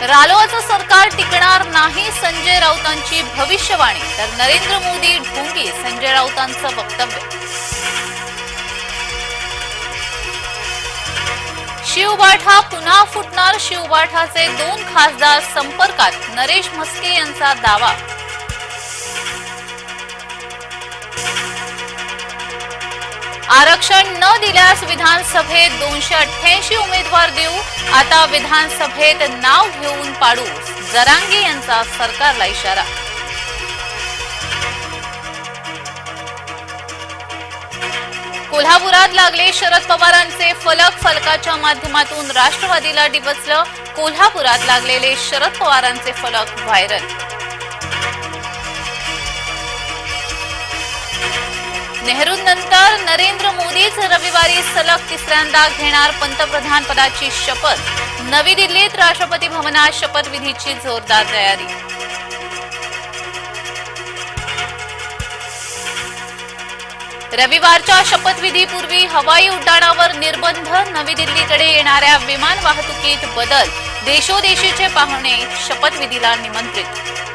रालोआचं सरकार टिकणार नाही संजय राऊतांची भविष्यवाणी. तर नरेंद्र मोदी ढोंगी संजय राऊतांचं वक्तव्य. शिवबाठा पुन्हा फुटणार. शिवबाठाचे दोन खासदार संपर्कात. नरेश म्हस्के यांचा दावा. आरक्षण न दिल्यास विधानसभेत दोनशे अठ्ठ्याऐंशी उमेदवार देऊ. आता विधानसभेत नाव घेऊन पाडू जरांगे यांचा सरकारला इशारा. कोल्हापुरात लागले शरद पवारांचे फलक फलकाच्या माध्यमातून राष्ट्रवादीला डिवचलं कोल्हापुरात लागलेले शरद पवारांचे फलक व्हायरल. नेहरूंनंतर नरेंद्र मोदीच रविवारी सलग तिसऱ्यांदा घेणार पंतप्रधान पदाची शपथ. नवी दिल्लीत राष्ट्रपती भवनात शपथविधीची जोरदार तयारी. रविवारच्या शपथविधीपूर्वी हवाई उड्डाणावर निर्बंध नवी दिल्लीकडे येणाऱ्या विमान वाहतुकीत बदल देशोदेशीचे पाहुणे शपथविधीला निमंत्रित.